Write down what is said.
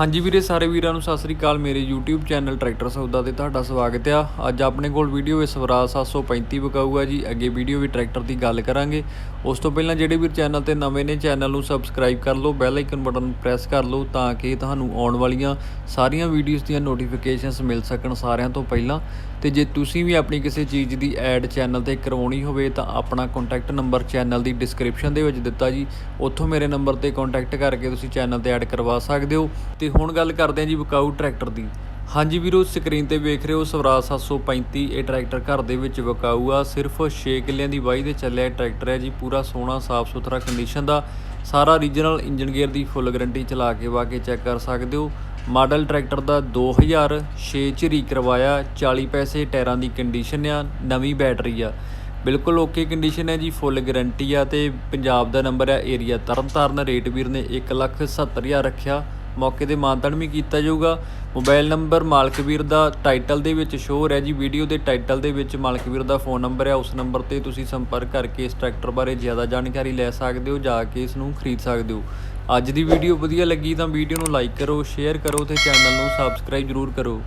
ਹਾਂਜੀ ਵੀਰੇ, ਸਾਰੇ ਵੀਰਾਂ ਨੂੰ ਸਤਿ ਸ੍ਰੀ ਅਕਾਲ। ਮੇਰੇ YouTube ਚੈਨਲ ਟਰੈਕਟਰ ਸੌਦਾ ਤੇ ਤੁਹਾਡਾ ਸਵਾਗਤ ਆ। ਅੱਜ ਆਪਣੇ ਕੋਲ ਵੀਡੀਓ ਇਸ ਸਵਰਾਜ 735 ਵਿਕਾਊਗਾ ਜੀ। ਅੱਗੇ ਵੀਡੀਓ ਵੀ ਟਰੈਕਟਰ ਦੀ ਗੱਲ ਕਰਾਂਗੇ। ਉਸ ਤੋਂ ਪਹਿਲਾਂ ਜਿਹੜੇ ਵੀਰ ਚੈਨਲ ਤੇ ਨਵੇਂ ਨੇ, ਚੈਨਲ ਨੂੰ ਸਬਸਕ੍ਰਾਈਬ ਕਰ ਲਓ, ਬੈਲ ਆਈਕਨ ਬਟਨ ਪ੍ਰੈਸ ਕਰ ਲਓ ਤਾਂ ਕਿ ਤੁਹਾਨੂੰ ਆਉਣ ਵਾਲੀਆਂ ਸਾਰੀਆਂ ਵੀਡੀਓਜ਼ ਦੀਆਂ ਨੋਟੀਫਿਕੇਸ਼ਨਸ ਮਿਲ ਸਕਣ ਸਾਰਿਆਂ ਤੋਂ ਪਹਿਲਾਂ। ਤੇ ਜੇ ਤੁਸੀਂ ਵੀ ਆਪਣੀ ਕਿਸੇ ਚੀਜ਼ ਦੀ ਐਡ ਚੈਨਲ ਤੇ ਕਰਵਾਉਣੀ ਹੋਵੇ ਤਾਂ ਆਪਣਾ ਕੰਟੈਕਟ ਨੰਬਰ ਚੈਨਲ ਦੀ ਡਿਸਕ੍ਰਿਪਸ਼ਨ ਦੇ ਵਿੱਚ ਦਿੱਤਾ ਜੀ। ਉੱਥੋਂ ਮੇਰੇ ਨੰਬਰ ਤੇ ਕੰਟੈਕਟ ਕਰਕੇ ਤੁਸੀਂ ਚੈਨਲ ਤੇ ਐਡ ਕਰਵਾ ਸਕਦੇ ਹੋ। ਤੇ ਹੁਣ ਗੱਲ ਕਰਦੇ ਹਾਂ ਜੀ ਵਿਕਾਊ ਟਰੈਕਟਰ ਦੀ। ਹਾਂਜੀ ਵੀਰੋ ਸਕਰੀਨ ਤੇ ਵੇਖ ਰਹੇ ਹੋ ਸਵਰਾਜ 735 ਇਹ ਟਰੈਕਟਰ ਘਰ ਦੇ ਵਿੱਚ ਵਿਕਾਊ ਆ। ਸਿਰਫ 6 ਕਿੱਲਿਆਂ ਦੀ ਵਾਹੀ ਦੇ ਚੱਲਿਆ ਇਹ ਟਰੈਕਟਰ ਹੈ ਜੀ, ਪੂਰਾ ਸੋਹਣਾ ਸਾਫ਼ ਸੁਥਰਾ ਕੰਡੀਸ਼ਨ ਦਾ। ਸਾਰਾ ਰੀਜਨਲ ਇੰਜਨ ਗੇਅਰ ਦੀ ਫੁੱਲ ਗਾਰੰਟੀ ਚਲਾ ਕੇ ਵਾ ਕੇ ਚੈੱਕ ਕਰ ਸਕਦੇ ਹੋ। ਮਾਡਲ ਟਰੈਕਟਰ ਦਾ 2006 ਚ ਰੀ ਕਰਵਾਇਆ 40 ਪੈਸੇ ਟਾਇਰਾਂ ਦੀ ਕੰਡੀਸ਼ਨ ਆ, ਨਵੀਂ ਬੈਟਰੀ ਆ। ਬਿਲਕੁਲ ਓਕੇ ਕੰਡੀਸ਼ਨ ਹੈ ਜੀ ਫੁੱਲ ਗਾਰੰਟੀ ਆ ਤੇ ਪੰਜਾਬ ਦਾ ਨੰਬਰ ਆ ਏਰੀਆ ਤਰਨਤਾਰਨ। ਰੇਟ ਵੀਰ ਨੇ 170000 ਰੱਖਿਆ। ਮੌਕੇ ਤੇ ਮਾਨਤਨ ਵੀ ਕੀਤਾ ਜਾਊਗਾ। ਮੋਬਾਈਲ ਨੰਬਰ ਮਾਲਕ ਵੀਰ ਦਾ ਟਾਈਟਲ ਦੇ ਵਿੱਚ ਸ਼ੋਅ ਹੈ ਜੀ। ਵੀਡੀਓ ਦੇ ਟਾਈਟਲ ਦੇ ਵਿੱਚ ਮਾਲਕ ਵੀਰ ਦਾ ਫੋਨ ਨੰਬਰ ਹੈ ਉਸ ਨੰਬਰ ਤੇ ਤੁਸੀਂ ਸੰਪਰਕ ਕਰਕੇ ਇਸ ਟਰੈਕਟਰ ਬਾਰੇ ਜ਼ਿਆਦਾ ਜਾਣਕਾਰੀ ਲੈ ਸਕਦੇ ਹੋ, ਜਾ ਕੇ ਇਸ ਨੂੰ ਖਰੀਦ ਸਕਦੇ ਹੋ। ਅੱਜ ਦੀ ਵੀਡੀਓ ਵਧੀਆ ਲੱਗੀ ਤਾਂ ਵੀਡੀਓ ਨੂੰ ਲਾਈਕ ਕਰੋ ਸ਼ੇਅਰ ਕਰੋ ਤੇ ਚੈਨਲ ਨੂੰ ਸਬਸਕ੍ਰਾਈਬ ਜ਼ਰੂਰ ਕਰੋ।